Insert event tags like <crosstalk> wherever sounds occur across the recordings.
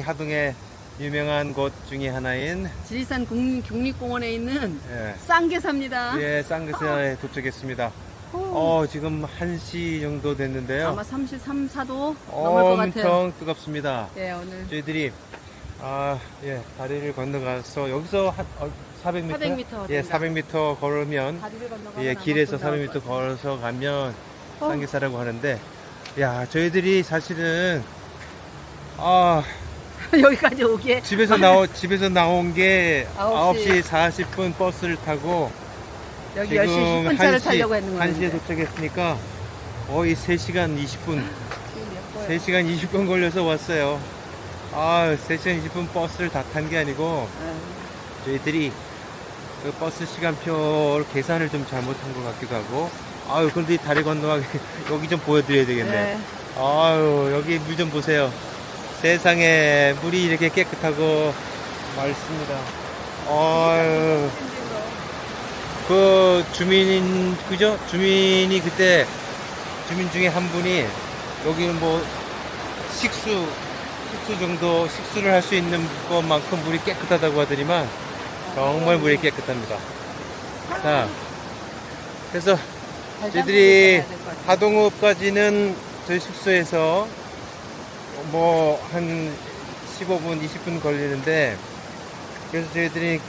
하동의 유명한 곳 중에 하나인 지리산 국- 국립공원에 있는 예, 쌍계사입니다. 예 쌍그사에 도착했습니다. 오, 어 지금 1시 정도 됐는데요. 아마 33, 4도 넘을 것 같아요. 엄청 뜨겁습니다. 예, 오늘 저희들이 아, 예, 다리를 건너가서 여기서 한 어, 400m? 400m 예, 된다. 400m 걸으면 다리를 건너가면 예, 아마 길에서 곧 나올 400m 것 같아요. 걸어서 가면 어. 쌍계사라고 하는데 야, 저희들이 사실은 아, <laughs> 여기까지 오기에 집에서 나오 집에서 나온 게 아홉 9시 시. 40분 버스를 타고 여기 지금 10시 10분 차를 1시, 타려고 했는 거예요. 1시에 도착했으니까 거의 3시간 20분 지금 몇 거예요? 3시간 20분 걸려서 왔어요. 아, 3시간 20분 버스를 다 탄 게 아니고 예. 저희들이 그 버스 시간표를 계산을 좀 잘못한 것 같기도 하고 아유 이 다리 건너가기 <laughs> 여기 좀 보여드려야 되겠네 예. 아유 여기 물 좀 보세요 세상에 물이 이렇게 깨끗하고 맑습니다. 아유 그 주민인 그죠? 주민이 그때 주민 중에 한 분이 여기는 뭐 식수 식수 정도 식수를 할 수 있는 것만큼 물이 깨끗하다고 하더니만 정말 물이 깨끗합니다. 자, 그래서 저희들이 하동읍까지는 저희 숙소에서 뭐 한 15분, 20분 걸리는데 그래서 저희들이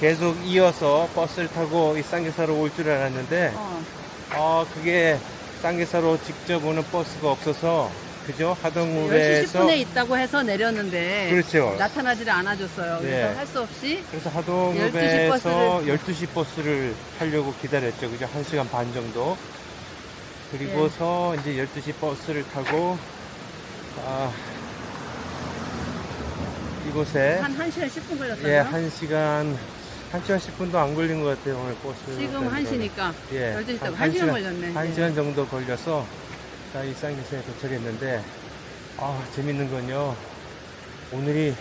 계속 이어서 버스를 타고 이 쌍계사로 올 줄 알았는데 어, 아 그게 쌍계사로 직접 오는 버스가 없어서 그죠? 10시 하동읍에서 10분에 있다고 해서 내렸는데 그렇죠. 나타나지를 않아줬어요. 그래서 예. 할수 없이 그래서 12시 하동읍에서 버스를- 12시 버스를 타려고 기다렸죠. 그죠? 1시간 반 정도. 그리고서 예. 이제 12시 버스를 타고, 아, 이곳에, 한 1시간 10분 걸렸어요. 예, 1시간, 1시간 10분도 안 걸린 것 같아요. 오늘 버스. 지금 1시니까 예. 12시 한- 1시간 시간- 걸렸네. 한 예. 시간 정도 걸려서, 자, 이 쌍기사에 도착했는데, 아, 재밌는 건요. 오늘이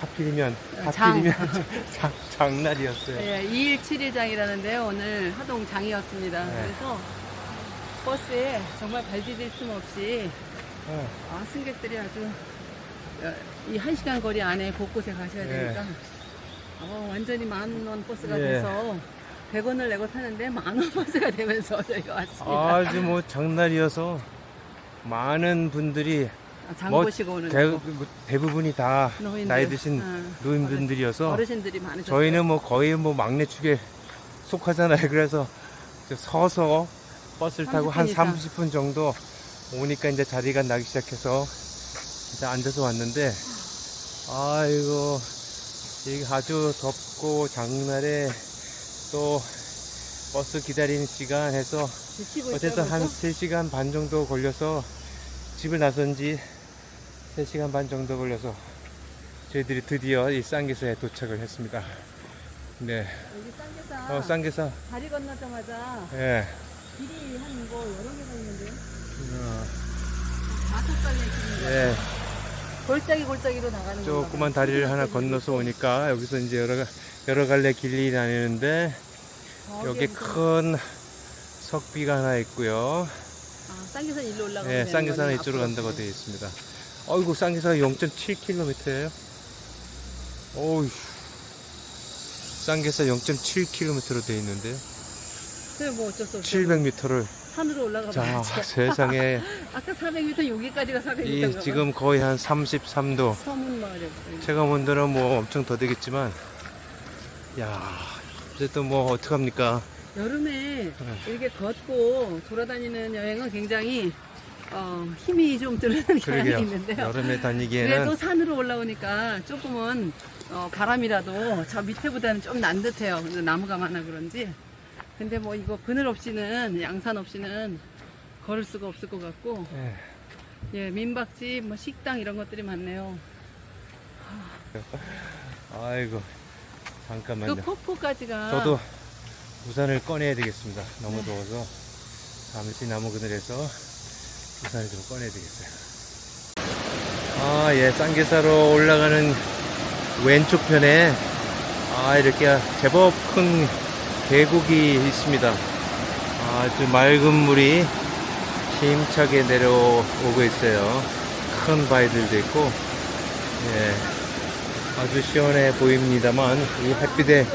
하필이면, 장. 하필이면 <laughs> 장, 장 날이었어요. 예, 2일 7일 장이라는데요. 오늘 하동 장이었습니다. 네. 그래서 버스에 정말 발 디딜 틈 없이 어. 아, 승객들이 아주 어, 이 1시간 거리 안에 곳곳에 가셔야 예. 되니까 어, 완전히 만 원 버스가 예. 돼서 100원을 내고 타는데 만 원 <laughs> 버스가 되면서 저희가 왔습니다. 아주 뭐 장날이어서 많은 분들이 아, 장뭐 보시고 오는 대, 거. 부분이 다 노인들. 나이 드신 어, 노인분들이어서 어르신들이 많으셨어요. 저희는 뭐 거의 뭐 막내 축에 속하잖아요. <laughs> 그래서 저 서서 버스를 타고 한 30분 이상. 30분 정도 오니까 이제 자리가 나기 시작해서 이제 앉아서 왔는데 아이고 이게 아주 덥고 장날에 또 버스 기다리는 시간 해서 어쨌든 한 벌써? 3시간 반 정도 걸려서 집을 나선 지 3시간 반 정도 걸려서 저희들이 드디어 이 쌍계사에 도착을 했습니다. 네. 여기 쌍계사 어, 쌍계사. 다리 건너자마자 예. 길이 한 뭐 여러 개가 있는데 예. 골짜기 골짜기로 나가는 조그만. 다리를 하나 건너서 오니까 여기서 이제 여러, 가- 여러 갈래 길이 저기 여기 큰 석비가 하나 있고요. 아, 쌍계산 일로 올라가면 예, 거네, 이쪽으로. 간다고 되어 있습니다. 어이구, 쌍계사가 0.7km예요. 어우, 쌍계사 0.7km로 되어 있는데요. 그래 뭐 어쩔 수 없어 700m를 산으로 올라가 자 봐야죠 <laughs> 세상에. 아까 400m 여기까지가 400m 이 지금 거의 한 33도. 서문 마을이었어요 체감 온도는 뭐 엄청 더 되겠지만 야 어쨌든 뭐 어떡합니까? 여름에 네. 이렇게 걷고 돌아다니는 여행은 굉장히 어, 힘이 좀 드는 경향이 그러게요. 있는데요. 여름에 그래도 다니기에는 산으로 올라오니까 조금은 어, 바람이라도 저 밑에보다는 좀 난 듯해요. 근데 나무가 많아 그런지. 근데 뭐 이거 그늘 없이는 양산 없이는 걸을 수가 없을 것 같고. 예, 예 민박집 뭐 식당 이런 것들이 많네요. 아이고 그 잠깐만요. 폭포까지가 저도 우산을 꺼내야 되겠습니다. 너무 더워서. 잠시 나무 그늘에서 우산을 좀 꺼내야 되겠어요. 아 예 쌍계사로 올라가는 왼쪽 편에 아 이렇게 제법 큰 계곡이 있습니다 아주 맑은 물이 힘차게 내려오고 있어요 큰 바위들도 있고 예, 아주 시원해 보입니다만 이 햇빛에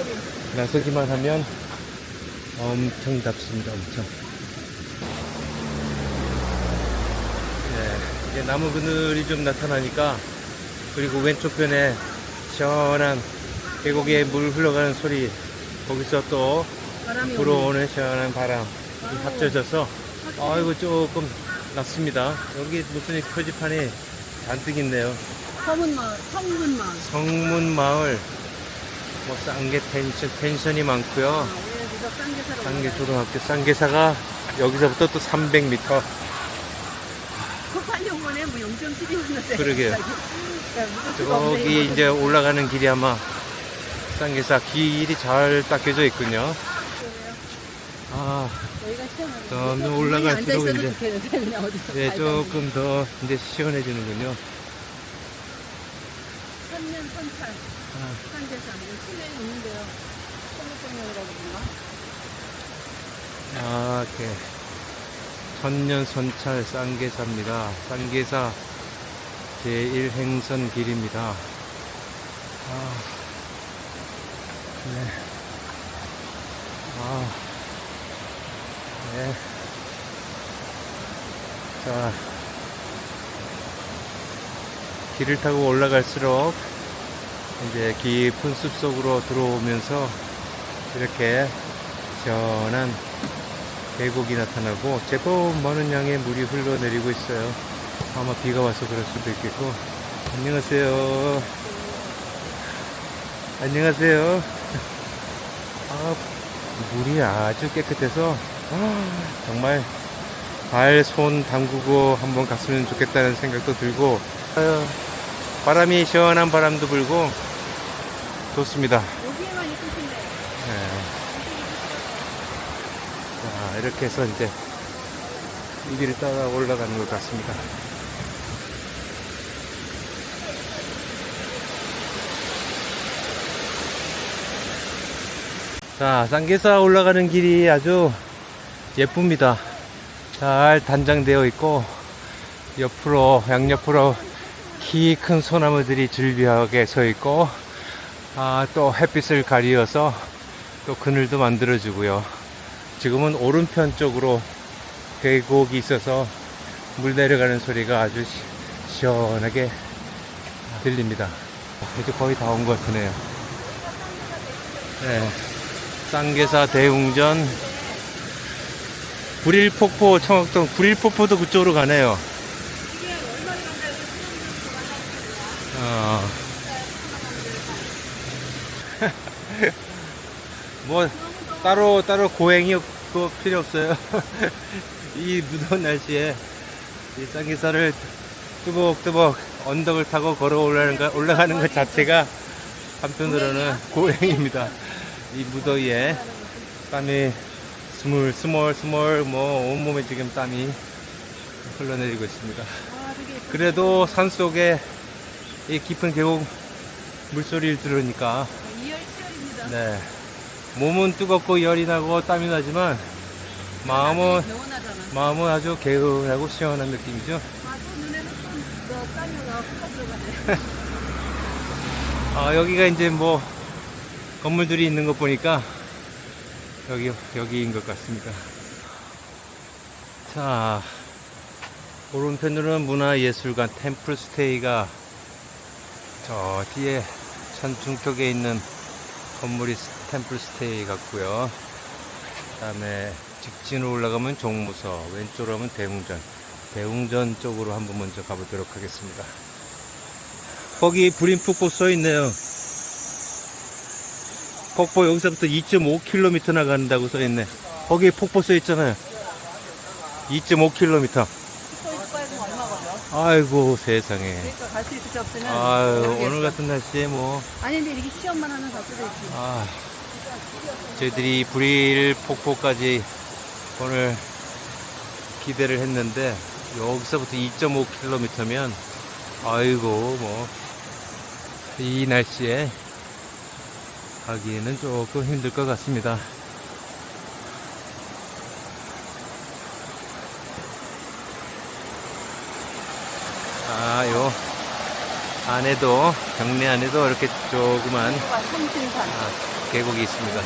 나서기만 하면 엄청 덥습니다. 엄청. 예, 이제 나무 그늘이 좀 나타나니까 그리고 왼쪽 편에 시원한 계곡에 물 흘러가는 소리 거기서 또 바람이. 불어오는 시원한 바람 이 합쳐져서 아이고 조금 낫습니다. 여기 무슨 이 표지판이 잔뜩 있네요. 서문마을, 성문마을. 성문마을 뭐 쌍계 펜션, 펜션이 많고요. 아, 쌍계. 초등학교 쌍계사가 여기서부터 또 300m 급하려고 거네 뭐 0.7이었는데. 그러게요. 저기 이제 올라가는 길이 아마 쌍계사 길이 잘 닦여져 있군요. 아, 이렇게 올라갈수록 이제- 발견. 조금 더 이제 시원해지는군요. 천년 선찰 아, 쌍계사 이거 시내에 있는데요. 그러나? 아, 이렇게 천년 선찰 쌍계사입니다. 쌍계사 제1행선 길입니다. 아, 네. 아, 네. 자, 길을 타고 올라갈수록 이제 깊은 숲 속으로 들어오면서 이렇게 시원한 계곡이 나타나고 제법 많은 양의 물이 흘러내리고 있어요. 아마 비가 와서 그럴 수도 있겠고. 안녕하세요. 안녕하세요. 아, 물이 아주 깨끗해서 아, 정말 발, 손 담그고 한번 갔으면 좋겠다는 생각도 들고 아유, 바람이 시원한 바람도 불고 좋습니다. 여기에만 있으신데 네. 자, 이렇게 해서 이제 이 길을 따라 올라가는 것 같습니다. 자, 쌍계사 올라가는 길이 아주 예쁩니다. 잘 단장되어 있고, 옆으로, 양옆으로 키 큰 소나무들이 즐비하게 서 있고, 아, 또 햇빛을 가리어서 또 그늘도 만들어주고요. 지금은 오른편 쪽으로 계곡이 있어서 물 내려가는 소리가 아주 시, 시원하게 들립니다. 이제 거의 다 온 것 같으네요. 네. 쌍계사 대웅전 구릴폭포 청학동 구릴폭포도 그쪽으로 가네요. 어. <laughs> 뭐 따로 따로 고행이 없고 필요 없어요. <laughs> 이 무더운 날씨에 이 쌍기사를 뚜벅뚜벅 언덕을 타고 걸어 올라가는 것 자체가 한편으로는 고행입니다. 이 무더위에 땀이 스물 스몰 스몰 뭐 온몸에 지금 땀이 흘러내리고 있습니다. 아 그래도 산 속에 이 깊은 계곡 물소리를 들으니까. 네. 몸은 뜨겁고 열이 나고 땀이 나지만 마음은. 마음은 아주 개운하고 시원한 느낌이죠. 들어가네. <laughs> 아 여기가 이제 뭐 건물들이 있는 것 보니까 여기 여기인 것 같습니다. 자 오른편으로는 문화예술관 템플스테이가 저 뒤에 산 중턱에 있는 건물이 템플스테이 같고요. 그 다음에 직진으로 올라가면 종무서, 왼쪽으로 가면 대웅전. 대웅전 쪽으로 한번 먼저 가보도록 하겠습니다. 거기 불인폭포 써 있네요. 폭포 여기서부터 2.5km 나 간다고 써 있네. 거기 폭포 써 있잖아요. 2.5km. 스포이스파이는 얼마 걸려? 아이고 세상에. 그러니까 갈 수 있을지 없으면 아유. 오늘 같은 날씨에 뭐 아니 근데 이렇게 시험만 하면 갈 수도 있지. 아, 저희들이 불일 폭포까지 오늘 기대를 했는데 여기서부터 2.5km면 아이고 뭐 이 날씨에 가기에는 조금 힘들 것 같습니다. 아, 요 안에도 경내 안에도 이렇게 조그만. 아, 계곡이 있습니다.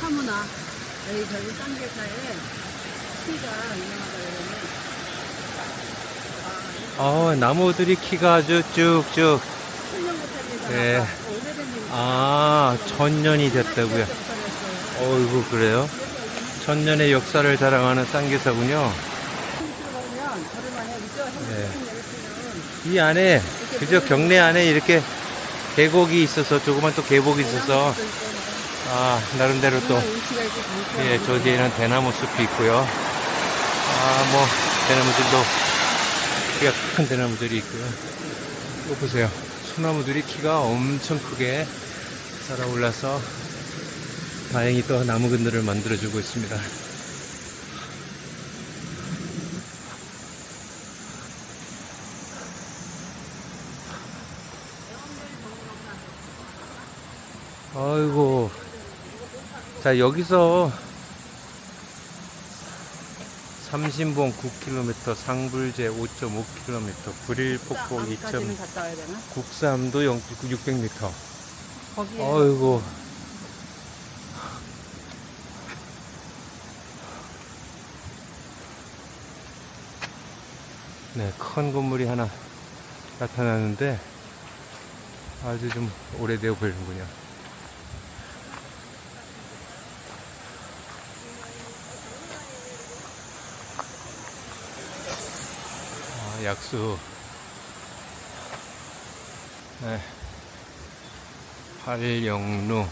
사무나 여기 저기 쌍계사에 키가 유명하다 어, 나무들이 키가 아주 쭉쭉. 네. 아, 천년이 됐다고요. 어이구, 그래요? 천년의 역사를 자랑하는 쌍계사군요. 네. 네. 이 안에, 그저 경내 안에 이렇게 계곡이 있어서, 조그만 또 계곡이 있어서, 아, 나름대로 또, 예, 저기에는 대나무 숲이 있고요. 아, 뭐, 대나무들도 키가 큰 대나무들이 있고요. 이거 보세요. 소나무들이 키가 엄청 크게 자라올라서 다행히 또 나무 그늘을 만들어주고 있습니다. 아이고. 자, 여기서 삼신봉 9km, 상불제 5.5km, 불일폭포 2. 까지는 갔다 와야 되나? 국삼도 0, 600m. 거기에 아이고. 네, 큰 건물이 하나 나타나는데 아주 좀 오래되어 보이는군요. 약수. 네. 팔영루.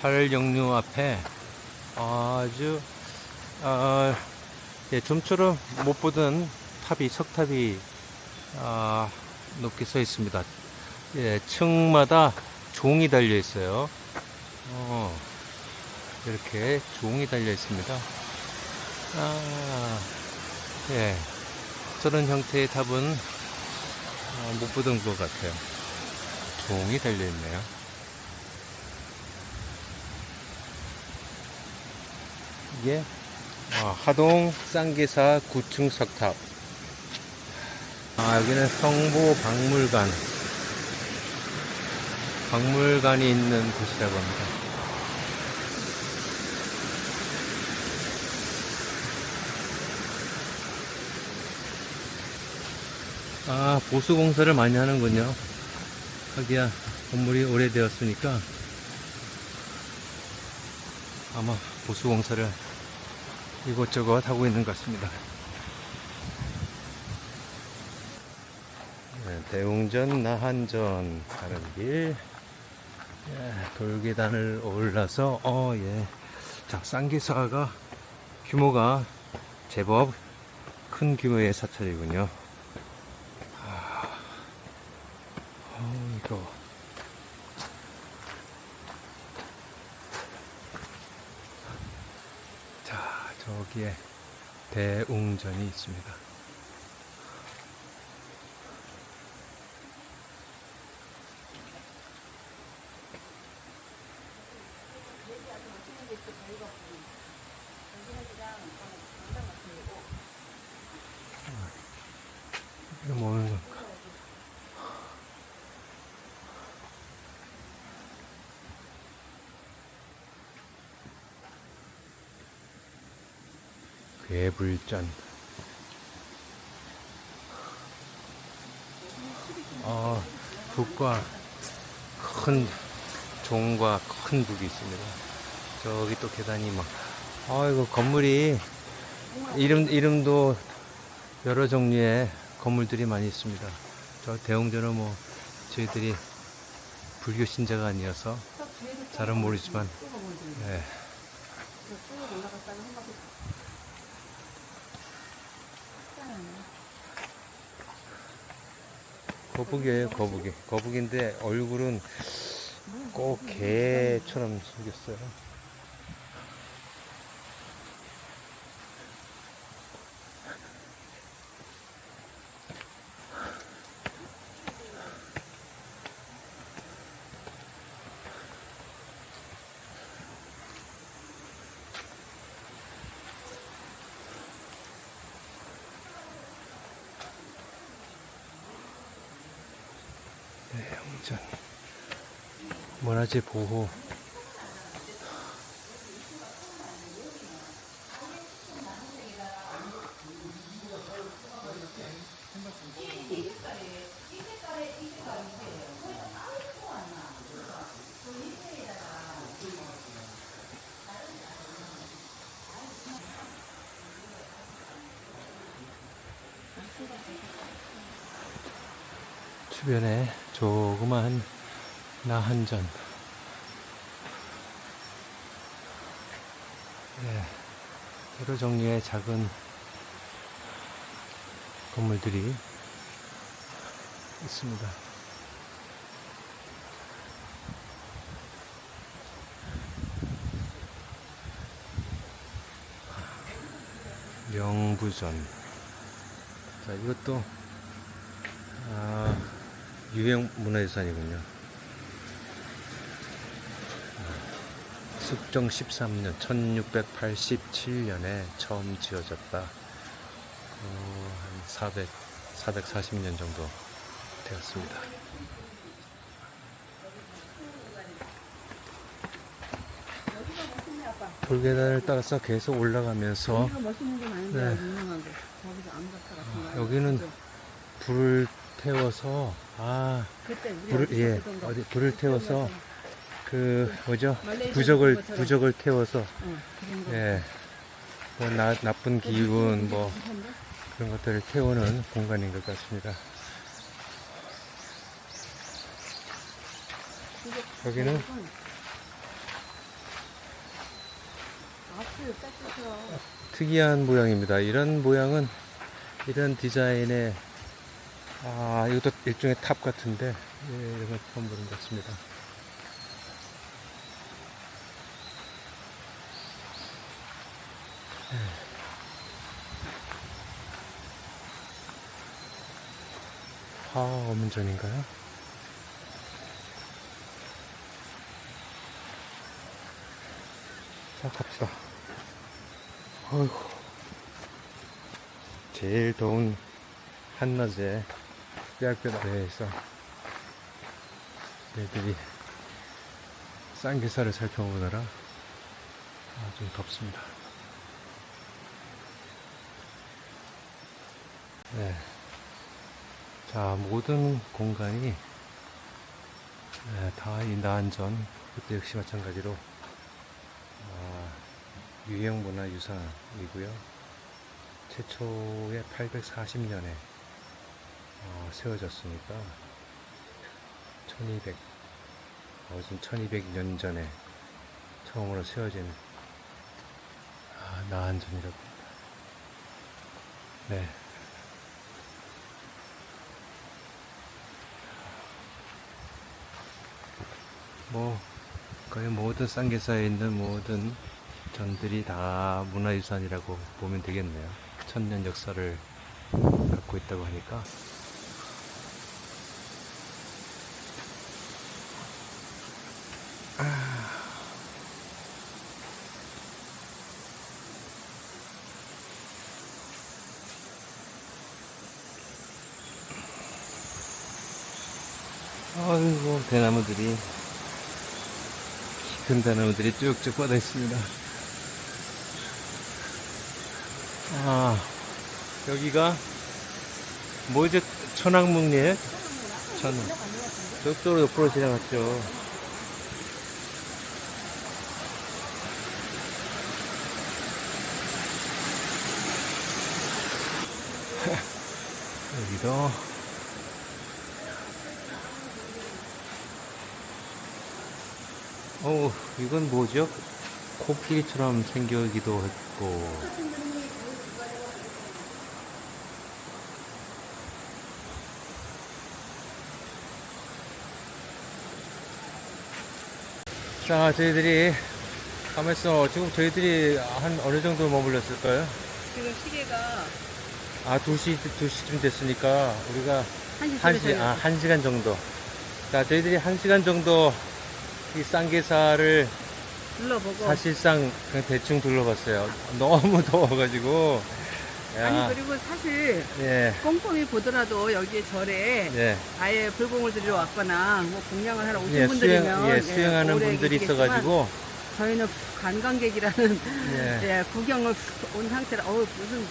팔영루 앞에 아주, 아, 예, 좀처럼 못 보던 탑이, 석탑이, 아, 높게 서 있습니다. 예, 층마다 종이 달려 있어요. 어, 이렇게 종이 달려 있습니다. 아, 예. 저런 형태의 탑은 어, 못 보던 것 같아요. 종이 달려 있네요. 이게 아, 하동 쌍계사 9층 석탑. 아, 여기는 성보 박물관. 박물관이 있는 곳이라고 합니다. 아, 보수 공사를 많이 하는군요. 하기야 건물이 오래되었으니까 아마 보수 공사를 이곳저곳 하고 있는 것 같습니다. 네, 대웅전 나한전 가는 길 예, 돌계단을 올라서 어 예. 자 쌍계사가 규모가 제법 큰 규모의 사찰이군요. 어, 이거. 자, 저기에 대웅전이 있습니다. 이거 뭐는 건가? 괴불전. 어, 북과 큰 종과 큰 북이 있습니다. 저기 또 계단이 막, 아이고, 건물이, 이름, 이름도 여러 종류의 건물들이 많이 있습니다. 저 대웅전은 뭐, 저희들이 불교 신자가 아니어서 잘은 모르지만, 예. 거북이에요, 거북이. 거북인데 얼굴은 꼭 개처럼 생겼어요. 네, 영천. 문화재 보호. 주변에 조그만 나한전. 네, 여러 종류의 작은 건물들이 있습니다. 명부전. 자, 이것도 아, 유형 문화유산이군요. 숙정 13년, 1687년에 처음 지어졌다. 어, 한 400, 440년 정도 되었습니다. 돌계단을 따라서 계속 올라가면서 네. 여기는? 불을 태워서 아 그때 우리 불을 어디서 예 보던 거. 어디 불을 태워서 그 뭐죠 말레이시아 부적을 것처럼. 부적을 태워서 어, 그런 거. 예. 뭐 나, 나쁜 기운 뭐? 그런 것들을 태우는 공간인 것 같습니다. 여기는 딱 특이한 모양입니다. 이런 모양은 이런 디자인의 아 이것도 일종의 탑 같은데 예, 이런 건 처음 보는 것 같습니다. 화엄전인가요? 자 갑시다. 어이구. 제일 더운 한낮에 뼈약뼈 아래에서 애들이 쌍게살을 살펴보느라 아, 좀 덥습니다. 네. 자, 모든 공간이 네, 다이 나한전 그때 역시 마찬가지로 아, 유형 문화 유산이고요. 최초에 840년에 어, 세워졌으니까 1200 어, 지금 1200년 전에 처음으로 세워진 아, 나한전이라고 합니다. 네. 뭐 거의 모든 쌍계사에 있는 모든 전들이 다 문화유산이라고 보면 되겠네요. 천년 역사를 갖고 있다고 하니까. 아이고 대나무들이 큰 대나무들이 쭉쭉 뻗어 있습니다. 아 여기가 뭐죠? 천왕묵리에 천왕. 저쪽으로 옆으로 지나갔죠. <laughs> 여기도 어, 이건 뭐죠? 코끼리처럼 생기기도 했고. 자, 저희들이, 가만있어. 지금 저희들이 한 어느 정도 머물렀을까요? 지금 시계가 아, 2시, 2시쯤 됐으니까, 우리가 한시 한 시, 아, 한 시간 정도. 자, 저희들이 한 시간 정도 이 쌍계사를 둘러보고. 사실상 그냥 대충 둘러봤어요. 너무 <laughs> 더워가지고. 야, 아니 그리고 사실 예, 꼼꼼히 보더라도 여기 절에 예, 아예 불공을 들이러 왔거나 뭐 공양을 하러 오신 예, 분들이면 수영, 예, 수영하는 오래 분들이 계시겠지만 있어가지고, 저희는 관광객이라는 예, <laughs> 예, 구경을 온 상태라 어우 무슨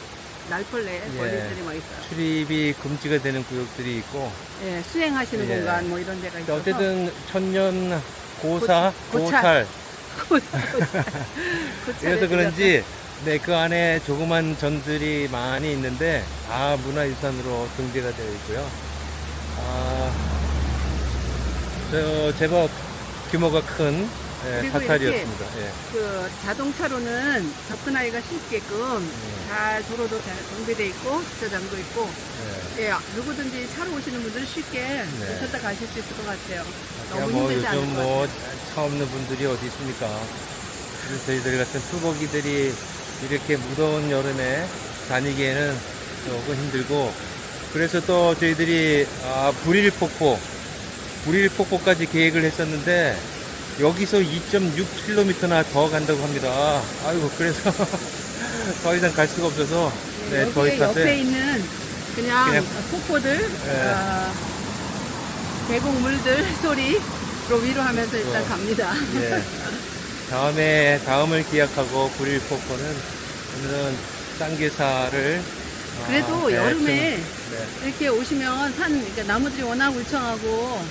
날벌레 예. 벌레들이 막 있어요. 출입이 금지가 되는 구역들이 있고, 예, 수행하시는 예. 공간 뭐 이런 데가 있어서. 어쨌든 천년 고사, 고- 고찰, <laughs> 그래서 그런지 네, 그 안에 조그만 전들이 많이 있는데 다 문화유산으로 등재가 되어 있고요. 아, 저 제법 규모가 큰 예, 그리고 사찰이었습니다. 예. 그 자동차로는 접근하기가 쉽게끔 음. 잘 도로도 잘 정비돼 있고 주차장도 있고 예. 예, 누구든지 차로 오시는 분들은 쉽게 네. 오셨다 가실 수 있을 것 같아요. 야, 너무 뭐 힘들지 않을 요즘 것뭐 같아요. 차 없는 분들이 어디 있습니까? 그래서 저희들 같은 투벅이들이 이렇게 무더운 여름에 다니기에는 조금 힘들고 그래서 또 저희들이 아, 불일 폭포 불일 폭포까지 계획을 했었는데 여기서 2.6km나 더 간다고 합니다. 아이고 그래서 <laughs> 더 이상 갈 수가 없어서 네, 여기 저희 옆에 탓에 있는 그냥, 그냥- 폭포들, 예. 어, 계곡물들 <laughs> 소리로 위로하면서 일단 그렇죠. 갑니다. 예. 다음에 다음을 기약하고 불일폭포는 오늘은 쌍계사를 아, 그래도 네, 여름에 좀, 네. 이렇게 오시면 산, 그러니까 나무들이 워낙 울창하고,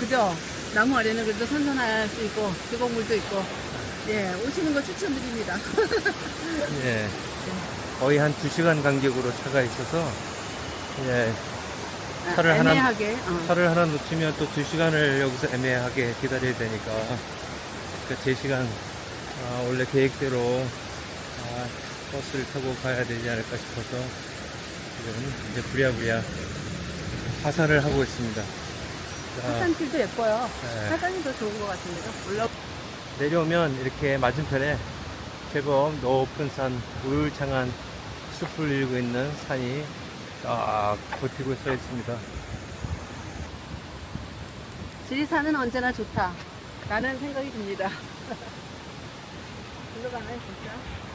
그죠? 나무 아래는 그래도 선선할 수 있고, 계곡물도 있고, 예, 오시는 거 추천드립니다. <laughs> 예. 거의 한 2시간 간격으로 차가 있어서 예, 차를 하나- 애매하게. 어. 차를 하나 놓치면 또 2시간을 여기서 애매하게 기다려야 되니까 그 3시간 아, 원래 계획대로 아, 버스를 타고 가야 되지 않을까 싶어서 지금 이제 부랴부랴 하산을 하고 있습니다. 자, 하산길도 예뻐요. 네. 하산이 더 좋은 것 같은데요. 올라 내려오면 이렇게 맞은편에 제법 높은 산, 울창한 숲을 이루고 있는 산이 딱 버티고 서 있습니다. 지리산은 언제나 좋다. 라는 생각이 듭니다. <laughs> 일로 가면 진짜.